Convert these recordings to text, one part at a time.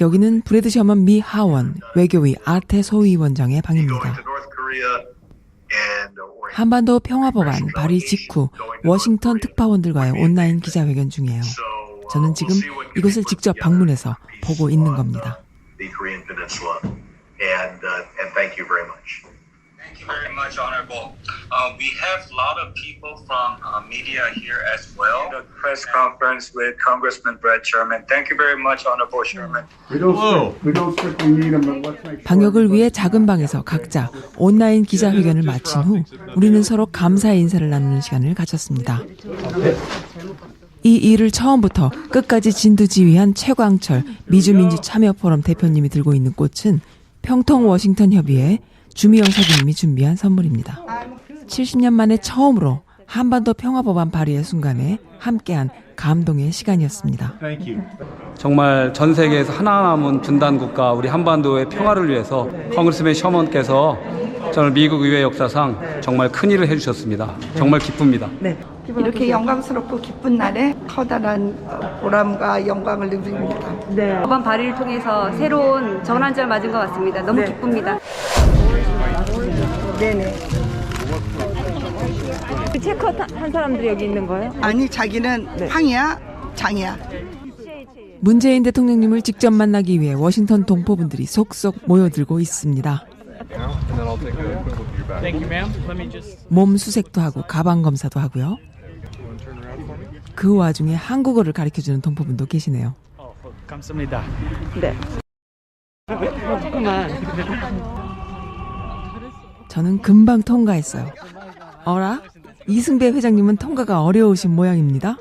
여기는 브래드 셔먼 미 하원 외교위 아태 소위원장의 방입니다. or 한반도 평화법안 발의 직후 워싱턴 특파원들과의 온라인 기자회견 중이에요. uh, 저는 지금 이곳을 직접 방문해서 보고 있는 겁니다. Uh, uh, thank you very much. Honorable. Uh, we have a lot of people from uh, media here as well. The press conference with Congressman Brett Sherman. Thank you very much, Honorable Sherman. We don't, we don't strictly need them, but let's make sure. 방역을 위해 작은 방에서 각자 온라인 기자회견을 마친 후 우리는 서로 감사의 인사를 나누는 시간을 가졌습니다. 이 일을 처음부터 끝까지 진두지휘한 최광철 미주민주 참여포럼 대표님이 들고 있는 꽃은 평통 워싱턴 협의회 주미영 사부님이 준비한 선물입니다. 70년 만에 처음으로 한반도 평화법안 발의의 순간에 함께한 감동의 시간이었습니다. Thank you. 정말 전 세계에서 하나 남은 분단 국가 우리 한반도의 평화를 위해서 컨그레스맨 셔먼께서 정말 미국 의회 역사상 정말 큰 일을 해주셨습니다. 정말 기쁩니다. 이렇게 영광스럽고 기쁜 날에 커다란 어, 보람과 영광을 누립니다. 법안 발의를 통해서 새로운 전환점을 맞은 것 같습니다. 너무 기쁩니다. 네네. 체커 한 사람들이 여기 있는 거예요? 아니 자기는 황이야 장이야. 문재인 대통령님을 직접 만나기 위해 워싱턴 동포분들이 속속 모여들고 있습니다. 몸 수색도 하고 가방 검사도 하고요. 그 와중에 한국어를 가르쳐주는 동포분도 계시네요. 네. 잠깐만. 저는 금방 통과했어요. 어라? 이승배 회장님은 통과가 어려우신 모양입니다.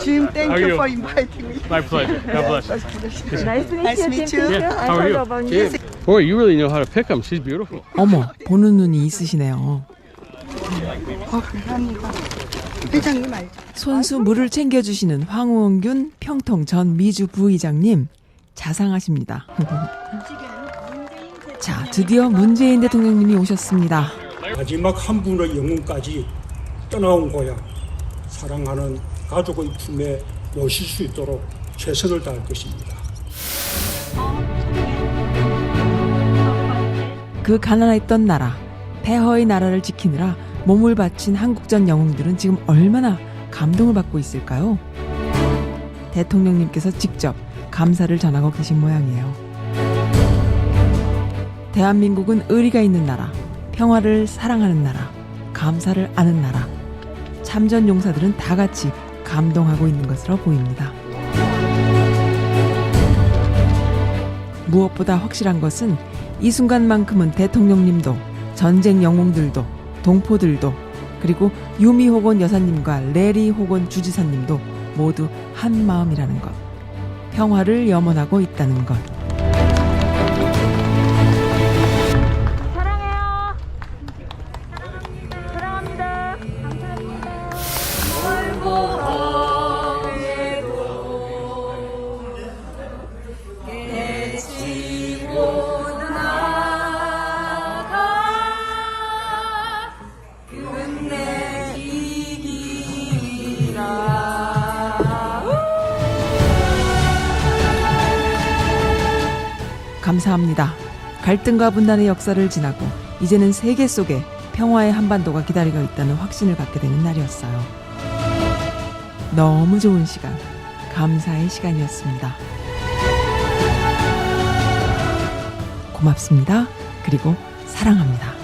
Jim, thank you for inviting me. My pleasure. God bless. Nice to meet Nice to you. meet Jim. you. I How are you? you. Boy, you really know how to pick them. She's beautiful. 어머, 보는 눈이 있으시네요. 어, 감사합니다. 회장님 알죠? 손수 물을 챙겨주시는 황우원균 평통 전 미주 부의장님 자상하십니다. 자, 드디어 문재인 대통령님이 오셨습니다. 마지막 한 분의 영혼까지 떠나온 고향 사랑하는 가족의 품에 모실 수 있도록 최선을 다할 것입니다. 그 가난했던 나라, 폐허의 나라를 지키느라 몸을 바친 한국전 영웅들은 지금 얼마나 감동을 받고 있을까요? 대통령님께서 직접 감사를 전하고 계신 모양이에요. 대한민국은 의리가 있는 나라, 평화를 사랑하는 나라, 감사를 아는 나라. 참전 용사들은 다 같이 감동하고 있는 것으로 보입니다. 무엇보다 확실한 것은 이 순간만큼은 대통령님도 전쟁 영웅들도 동포들도 그리고 유미 호곤 여사님과 레리 호곤 주지사님도 모두 한 마음이라는 것. 평화를 염원하고 있다는 것. 감사합니다. 갈등과 분단의 역사를 지나고 이제는 세계 속에 평화의 한반도가 기다리고 있다는 확신을 갖게 되는 날이었어요. 너무 좋은 시간, 감사의 시간이었습니다. 고맙습니다. 그리고 사랑합니다.